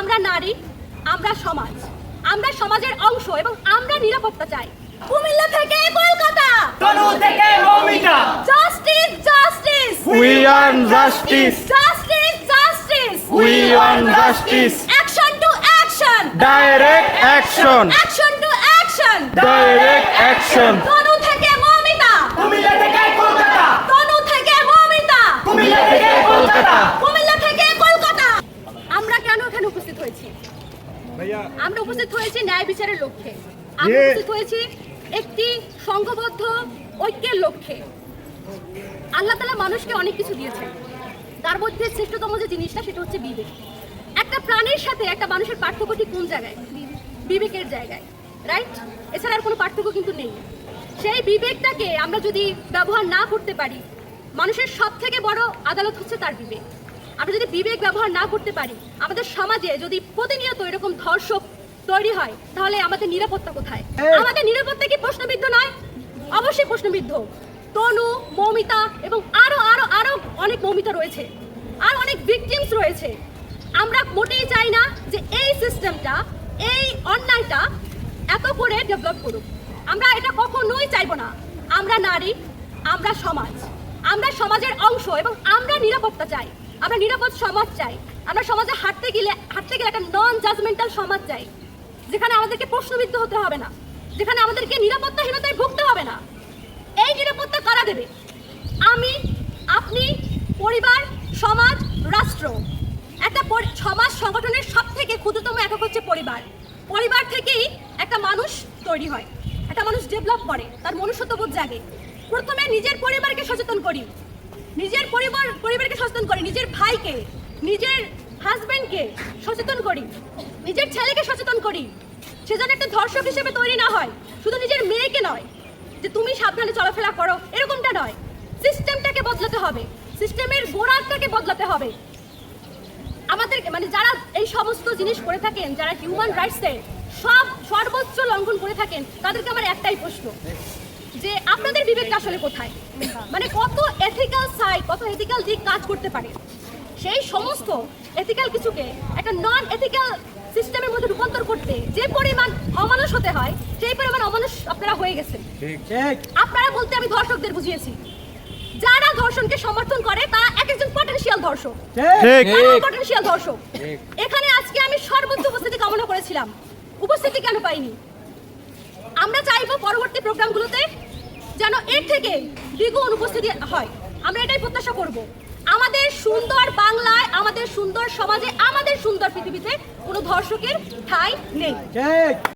আমরা নারী আমরা সমাজ আমরা সমাজের অংশ এবং আমরা নিরাপত্তা চাই কুমিল্লা থেকে কলকাতা তনু থেকে Moumita justice justice We want justice. Justice justice We want justice. Action to action Direct action. Action to action Direct action. Tanu থেকে মমিতা কুমিল্লা থেকে কলকাতা তনু থেকে মমিতা কুমিল্লা থেকে কলকাতা কুমিল্লা থেকে কলকাতা আমরা কেন এখানে উপস্থিত হয়েছি আমরা উপস্থিত হয়েছি ন্যায় বিচারের লক্ষ্যে। আমরা উপস্থিত হয়েছি একটি সংঘবদ্ধ ঐক্যের লক্ষ্যে। আল্লাহ তালা মানুষকে অনেক কিছু দিয়েছেন। তার মধ্যে শ্রেষ্ঠতম যে জিনিসটা সেটা হচ্ছে বিবেক। একটা প্রাণীর সাথে একটা মানুষের পার্থক্য ঠিক কোন জায়গায়? বিবেকের জায়গায় রাইট এছাড়া আর কোনো পার্থক্য কিন্তু নেই। সেই বিবেকটাকে আমরা যদি ব্যবহার না করতে পারি মানুষের সব থেকে বড় আদালত হচ্ছে তার বিবেক। আমরা যদি বিবেক ব্যবহার না করতে পারি আমাদের সমাজে যদি প্রতিনিয়ত এরকম ধর্ষক তৈরি হয় তাহলে আমাদের নিরাপত্তা কোথায়? আমাদের নিরাপত্তা কি প্রশ্নবিদ্ধ নয়? অবশ্যই প্রশ্নবিদ্ধ। তনু মৌমিতা এবং আরও আরও আরও অনেক মৌমিতা রয়েছে। আর অনেক ভিকটিমস রয়েছে। আমরা মোটেই চাই না যে এই সিস্টেমটা এই অন্যায়টা এত করে ডেভেলপ করুক। আমরা এটা কখনোই চাইব না। আমরা নারী আমরা সমাজ। আমরা সমাজের অংশ এবং আমরা নিরাপত্তা চাই। আমরা নিরাপদ সমাজ চাই। আমরা সমাজে হাঁটতে গেলে হাঁটতে গেলে একটা নন জাজমেন্টাল সমাজ চাই, যেখানে আমাদেরকে প্রশ্নবিদ্ধ হতে হবে না, যেখানে আমাদেরকে নিরাপত্তাহীনতায় ভুগতে হবে না। এই নিরাপত্তা কারা দেবে? আমি, আপনি, পরিবার, সমাজ, রাষ্ট্র। একটা সমাজ সংগঠনের সব থেকে ক্ষুদ্রতম একক হচ্ছে পরিবার। পরিবার থেকেই একটা মানুষ তৈরি হয়। একটা মানুষ ডেভেলপ করে, তার মনুষ্যত্ববোধ জাগে। প্রথমে নিজের পরিবারকে সচেতন করি। নিজের পরিবার, পরিবারকে সচেতন করি, নিজের ভাইকে, নিজের হাজবেন্ডকে সচেতন করি, নিজের ছেলেকে সচেতন করি, সে যেন একটা ধর্ষক হিসেবে তৈরি না হয়, শুধু নিজের মেয়েকে নয়, যে তুমি সাবধানে চলাফেরা করো, এরকমটা নয়। সিস্টেমটাকে বদলাতে হবে সিস্টেমের গোড়াটাকে বদলাতে হবে। আমাদেরকে মানে যারা এই সমস্ত জিনিস করে থাকেন, যারা হিউম্যান রাইটসের সব সর্বোচ্চ লঙ্ঘন করে থাকেন, তাদেরকে আমার একটাই প্রশ্ন। যে আপনাদের বিবেকটা আসলে কোথায়? মানে কত এথিক্যাল সাইড কত এথিক্যাল দিক কাজ করতে পারে? সেই সমস্ত এথিক্যাল কিছুকে একটা নন এথিক্যাল সিস্টেমের মধ্যে রূপান্তর করতে যে পরিমাণ অমানুষ হতে হয় সেই পরিমাণ অমানুষ আপনারা হয়ে গেছেন। আপনারা বলতে আমি ধর্ষকদের বুঝিয়েছি। যারা ধর্ষণকে সমর্থন করে তারা এক একজন পটেনশিয়াল ধর্ষক। পটেনশিয়াল দর্শক এখানে আজকে আমি সর্বোচ্চ উপস্থিতি কামনা করেছিলাম। উপস্থিতি কেন পাইনি? আমরা চাইব পরবর্তী প্রোগ্রামগুলোতে যেন এর থেকে দ্বিগুণ উপস্থিতি হয়। আমরা এটাই প্রত্যাশা করব। আমাদের সুন্দর বাংলায়, আমাদের সুন্দর সমাজে, আমাদের সুন্দর পৃথিবীতে কোনো ধর্ষকের ঠাঁই নেই।